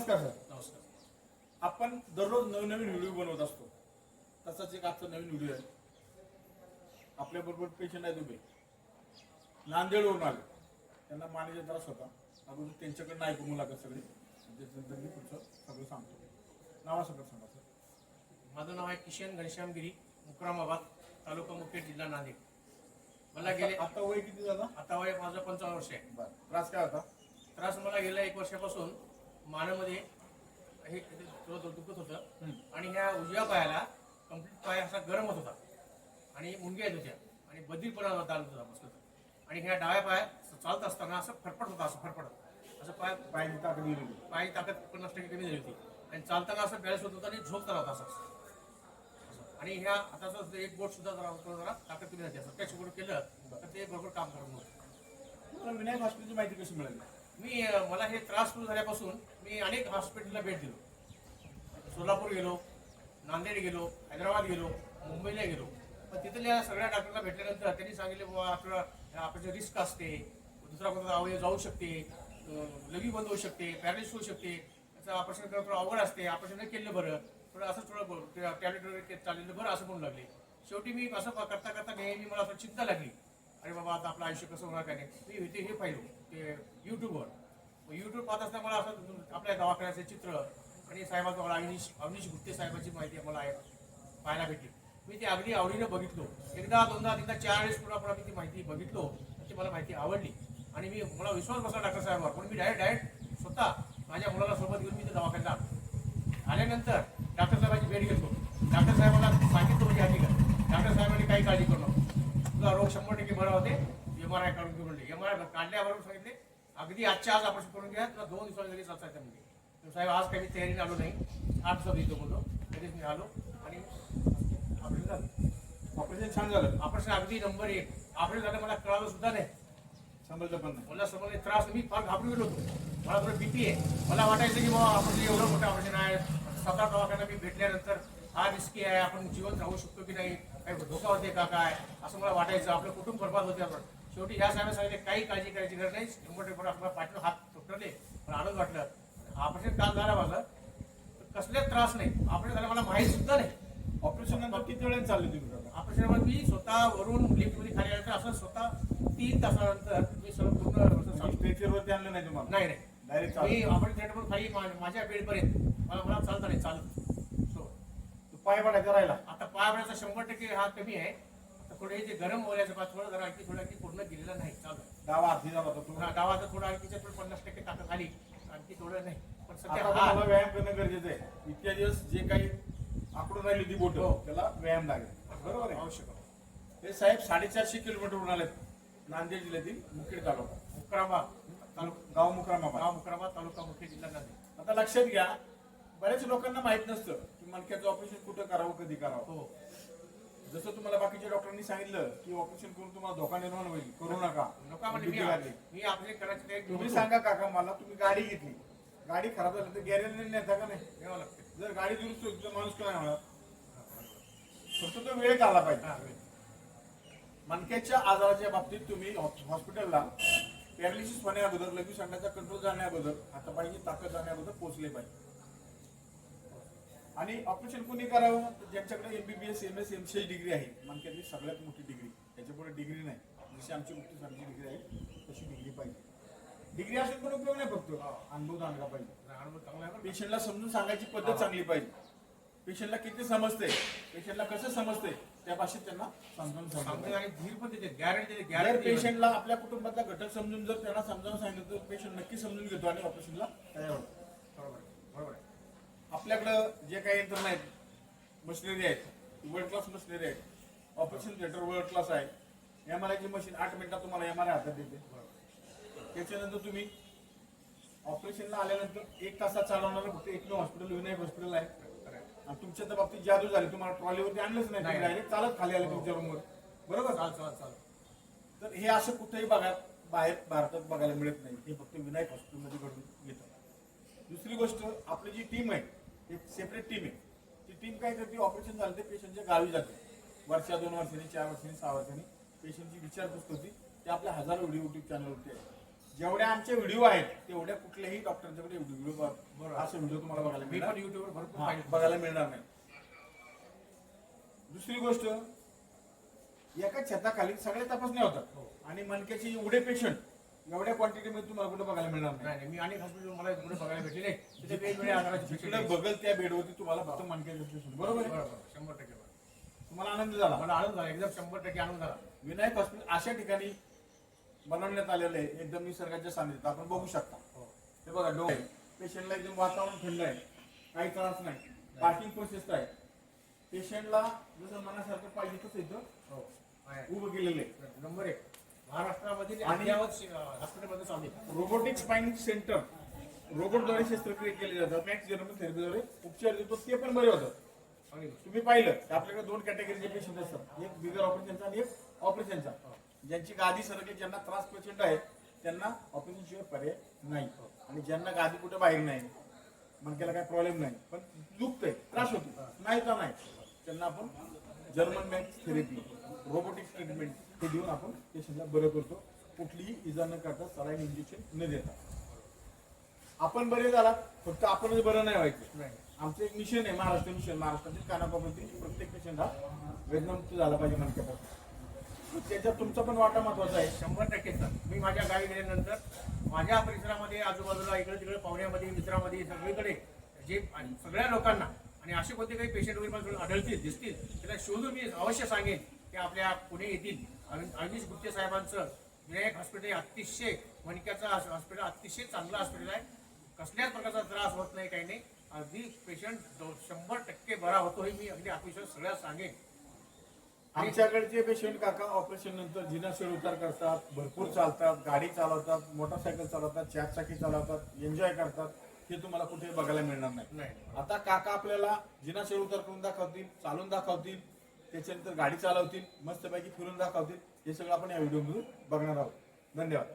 नमस्कार सर. नमस्कार. आपण दररोज नवनवीन व्हिडिओ बनवत असतो. तसाच एक आजचा नवीन व्हिडिओ आहे. आपल्या बरोबर पेशंट आहेत उभे. नांदेडवरून आले. त्यांना मानेचा त्रास होता. अगोदर त्यांच्याकडनं ऐकू मुलाखत सगळी. त्याच्यानंतर मी पुढचं सगळं सांगतो. नावासकट सांगा सर. माझं नाव आहे किशन घनश्याम गिरी मुक्रामाबाद तालुका मुखेड जिल्हा नांदेड. मला गेले आता- आता वय किती झाला? आता वय माझं पंचावन्न वर्ष आहे. बरं. त्रास काय होता? त्रास मला गेल्या एक वर्षापासून. मानेमध्ये हे थोडं दुखत होतं. आणि ह्या उजव्या पायाला कंप्लीट पाय असा गरम होत होता. आणि मुंग्या येत होत्या. आणि बधीरपणा दाल होता मस्त. आणि ह्या डाव्या पाय चालत असताना असं फटफट होता असं फटफट असं पाय पायाची ताकद गेली होती. पाय ताकद पन्नास टक्के कमी झाली होती. आणि चालताना असं बॅलन्स होत होता आणि झोप करत होता असं. आणि ह्या आताचं एक बोट सुद्धा जरा होतं जरा ताकद कमी झाली असं. बरोबर केलं तर ते बरोबर काम करत नव्हतं. विनायक हॉस्पिटलची माहिती कशी मिळाली? मी मला हे त्रास सुरू झाल्यापासून मी अनेक हॉस्पिटलला भेट दिलो. सोलापूर गेलो नांदेड गेलो हैदराबाद गेलो मुंबईला गेलो. पण तिथल्या सगळ्या डॉक्टरला भेटल्यानंतर त्यांनी सांगितले बाबा आपलं आपल्याची रिस्क असते दुसरा कोणता अवयव जाऊ शकते लगी बंद होऊ शकते पॅरेलिस होऊ शकते त्याचं ऑपरेशन करणं थोडं अवघड असते ऑपरेशन नाही केलं बरं थोडं असं थोडं टॅबलेट वगैरे चाललेलं बरं असं म्हणू लागले. शेवटी मी असं करता करता नेहमी मला असं चिंता लागली. अरे बाबा आता आपलं आयुष्य कसं होणार काय नाही? मी इथे हे पाहिलो ते यूट्यूबवर यूट्यूब पाहत असताना मला असं आपल्या दवाखान्याचे चित्र आणि साहेबाचं मला अविनीश अविनीश गुप्ते साहेबाची माहिती मला आहे पाहायला भेटली. मी ती अगदी आवडीनं बघितलो. एकदा दोनदा तीनदा चार वेळेस पुन्हा पुन्हा मी ती माहिती बघितलो ती मला माहिती आवडली. आणि मी मला विश्वास बसला डॉक्टर साहेबांवर पण मी डायरेक्ट डायरेक्ट स्वतः माझ्या मुलाला सोबत घेऊन मी ते दवाखान्यात आलो. आल्यानंतर डॉक्टर साहेबांची भेट घेतो डॉक्टर साहेबांना सांगितलं म्हणजे हकीकत डॉक्टर साहेबांनी काही काळजी करू तुझा रोग शंभर टक्के बरा होते. एम आर आय काढून घेऊन एम आर आय काढल्याबरोबर सांगितले अगदी आजच्या आज ऑपरेशन करून घ्या तुला दोन दिवसांनी लगेच असायचं म्हणजे तर साहेब आज काही मी तयारीने आलो नाही. आठ दिवसात येतो बोललो लगेच मी आलो आणि ऑपरेशन झालं. ऑपरेशन छान झालं. ऑपरेशन अगदी नंबर एक. ऑपरेशन झालं मला कळालं सुद्धा नाही. समजलं पण नाही. मला समजले त्रास मी फार घाबरून गेलो होतो. मला थोडं भीती आहे. मला वाटायचं की बाबा आपण एवढं मोठं ऑपरेशन आहे सात आठ दवाखाना मी भेटल्यानंतर हा रिस्की आहे आपण जीवन राहू शकतो की नाही? काही धोका होते का काय? असं मला वाटायचं. आपलं कुटुंब बरबाद होते आपण. शेवटी ह्या साहेब सांगितले काही काळजी करायची गरज नाही. शंभर टक्के आपला पाठीवर हात ठोकरले पण आनंद वाटलं. ऑपरेशन काल झालं माझं. तर कसलेच त्रास नाही. ऑपरेशन झालं मला माहीत सुद्धा नाही. ऑपरेशन किती वेळेला चालले तुम्ही आता? ऑपरेशनवर मी स्वतः वरून लिफ्टमध्ये खाली आल्यानंतर असं स्वतः तीन तासानंतर मी सगळं पूर्ण स्ट्रेचरवरती आणलं नाही तुम्हाला? नाही नाही. डायरेक्ट मी ऑपरेशन थिएटरवर खाली माझ्या बेडपर्यंत मला मला चालता नाही चालत. पाय पडायचा राहिला आता पायाभराचा शंभर टक्के हा कमी आहे. आता थोडे जे गरम होण्याचं पा थोडं जरा आणखी थोडं आणखी पूर्ण गेलेलं नाही चालू आहे. डावा हाती झाला होता पुन्हा गावाचं थोडं आणखी थोडं पन्नास टक्के ताकद आली. आणखी थोडं नाही. पण आता सध्या तुम्हाला हा. व्यायाम करणं गरजेचं आहे. इतक्या दिवस जे काही आकडून राहिली ती बोट हो. त्याला व्यायाम लागेल. बरोबर आहे? आवश्यक आहे. हे साहेब साडेचारशे किलोमीटरवरून आलेत नांदेड जिल्ह्यातील मुखेड तालुका. मुक्रामाबाद तालुका. गाव मुक्रामाबाद गाव मुक्रामाबाद तालुका मुख्य जिल्हा नांदेड. आता लक्षात घ्या बऱ्याच लोकांना माहीत नसतं. मणक्याचं ऑपरेशन कुठं करावं कधी करावं? हो. जसं तुम्हाला बाकीच्या डॉक्टरांनी सांगितलं की ऑपरेशन करून तुम्हाला धोका निर्माण होईल करू नका नका म्हणजे भीती मी करायचं ते तुम्ही सांगा काका मला तुम्ही गाडी घेतली. गाडी खराब झाली तर गॅरेजने नेता का नाही? घ्यावं लागते. जर गाडी दुरुस्त होती तर माणूस काय होणार? फक्त तो वेळेत आला पाहिजे. वेळ. मणक्याच्या आजाराच्या बाबतीत तुम्ही हॉस- हॉस्पिटलला पॅरालिसिस होण्या अगोदर लगेच कंट्रोल जाण्या अगोदर हातापायची ताकद जाण्या अगोदर पोहोचले पाहिजे. आणि ऑपरेशन कोणी करावं? ज्यांच्याकडे MBBS M S MCh degree आहे. मणक्यातली सगळ्यात मोठी डिग्री त्याच्यापुढे डिग्री नाही. जशी आमची मुक्ती सामची डिग्री आहे तशी डिग्री पाहिजे. डिग्री असून पण उपयोग नाही फक्त. अनुभव चांगला पाहिजे. पेशंटला समजून सांगायची पद्धत चांगली पाहिजे. पेशंटला किती समजते? पेशंटला कसं समजते? त्या भाषेत त्यांना समजावून आणि धीर पण देते. गॅरंटी देते. जर गॅरंटी पेशंटला आपल्या कुटुंबातला घटक समजून जर त्यांना समजावून सांगितलं तर पेशंट नक्की समजून घेतो आणि ऑपरेशनला तयार होतो. बरोबर बरोबर. आपल्याकडं जे काही यंत्रणा आहेत मशिनरी आहेत वर्ल्ड क्लास मशिनरी आहेत ऑपरेशन थिएटर वर्ल्ड क्लास आहे एम आर आयची मशीन आठ मिनिटात तुम्हाला एम आर आय हातात देते. त्याच्यानंतर तुम्ही ऑपरेशनला आल्यानंतर एक तासात चालवणारं फक्त एकमेव हॉस्पिटल विनायक हॉस्पिटल आहे. आणि तुमच्या तर बाबतीत जादू झाली तुम्हाला ट्रॉलीवरती आणलंच नाही नाही. डायरेक्ट चालत खाली आले तुमच्या रूमवर बरोबर? चाल चाल चाल. तर हे असं कुठेही बघा बाहेर भारतात बघायला मिळत नाही. हे फक्त विनायक हॉस्पिटलमध्ये घडून येतं. दुसरी गोष्ट आपली जी टीम आहे एक सेपरेट टीम आहे. ती टीम काय करते? ऑपरेशन झालं ते पेशंटच्या गावी जाते. वर्षा दोन वर्षांनी चार वर्षांनी सहा वर्षांनी पेशंटची विचारपूस होती ते आपल्या हजारो व्हिडिओ युट्यूब चॅनलवरती आहे जेवढ्या आमचे व्हिडिओ आहेत तेवढ्या कुठल्याही डॉक्टरच्याकडे व्हिडिओ. असे व्हिडिओ तुम्हाला बघायला मी मिळणार. पण युट्यूबवर भरपूर बघायला मिळणार नाही. दुसरी गोष्ट एका छताखाली सगळे तपासण्या होतात. हो. आणि मणक्याचे एवढे पेशंट एवढ्या क्वांटिटीमध्ये तुम्हाला कुठे बघायला मिळणार? नाही नाही. नाही, मी अनेक हॉस्पिटल मला कुठे बघायला भेटले नाही. तिथे वेगवेगळ्या आजाराचे जिकडे आहेत. बघल त्या बेडवरती तुम्हाला फक्त पेशंट बरोबर आहे. बरोबर. शंभर टक्के बरोबर. तुम्हाला आनंद झाला. मला आनंद झाला. एकदम शंभर टक्के आनंद झाला. विनायक हॉस्पिटल अशा ठिकाणी बनवण्यात आलेलं आहे. एकदम निसर्गाच्या सानिध्यात आपण बघू शकता. हो. हे बघा डोळे. पेशंटला एकदम वातावरण थंड आहे. काही त्रास नाही. पार्किंग प्रोसेस आहे. पेशंटला जसं मनासारखं पाहिजे तसं इथं हो. आहे. उभं केलेलं आहे. नंबर एक. महाराष्ट्रामध्ये आणि- हॉस्पिटलमध्ये चालू आहे. रोबोटिक स्पाइनिंग सेंटर रोबोटद्वारे शस्त्रक्रिया केली जातात. मॅक्स जर्मन थेरपीद्वारे उपचार देतो ते पण बरे होतात. तुम्ही पाहिलं की आपल्याकडे दोन कॅटेगरीचे पेशंट असतात. एक बिगर ऑपरेशनचा आणि एक ऑपरेशनचा ज्यांची गादी सरकली ज्यांना त्रास पेशंट आहे त्यांना ऑपरेशन शिवाय पर्याय नाही. आणि ज्यांना गादी कुठे बाहेर नाही मणक्याला काही प्रॉब्लेम नाही. पण दुखतंय त्रास होतो. नाही तर नाही. त्यांना आपण German max therapy robotic treatment हे देऊन आपण पेशंटला बरं करतो. कुठलीही इजा न करता सलाईन इंजेक्शन न देता. आपण बरे झाला फक्त आपणच बरं नाही व्हायचं. आमचं एक मिशन आहे महाराष्ट्र मिशन महाराष्ट्रातील कानाकोपऱ्यातील प्रत्येक पेशंट हा वेदनामुक्त झाला पाहिजे म्हणतात. त्याच्यात तुमचा पण वाटा महत्त्वाचा आहे. शंभर टक्के सर. मी माझ्या गावी गेल्यानंतर माझ्या परिसरामध्ये आजूबाजूला इकडे तिकडे पाहुण्यामध्ये मित्रामध्ये सगळीकडे जे आणि सगळ्या लोकांना आणि असे कोणते काही पेशंट वगैरे आढळतील दिसतील त्याला शोधून मी अवश्य सांगेन. की आपल्या पुणे येथील अरविंद गुप्ते साहेबांचं विनायक हॉस्पिटल हे अतिशय मणक्याचं हॉस्पिटल अतिशय चांगलं हॉस्पिटल आहे. कसल्याच प्रकारचा त्रास होत नाही काही नाही. अगदी पेशंट शंभर टक्के बरा होतो हे मी अगदी आत्मविश्वास सगळ्यात सांगेन. आमच्याकडचे पेशंट काका ऑपरेशन नंतर जिना उतार करतात भरपूर चालतात गाडी चालवतात मोटरसायकल चालवतात चारचाकी चालवतात एन्जॉय करतात. हे तुम्हाला कुठे बघायला मिळणार नाही. नाही. आता काका आपल्याला जिना उतार करून दाखवतील चालून दाखवतील. त्याच्यानंतर गाडी चालवतील मस्तपैकी फिरून दाखवतील. हे सगळं आपण या व्हिडिओमधून बघणार आहोत. धन्यवाद.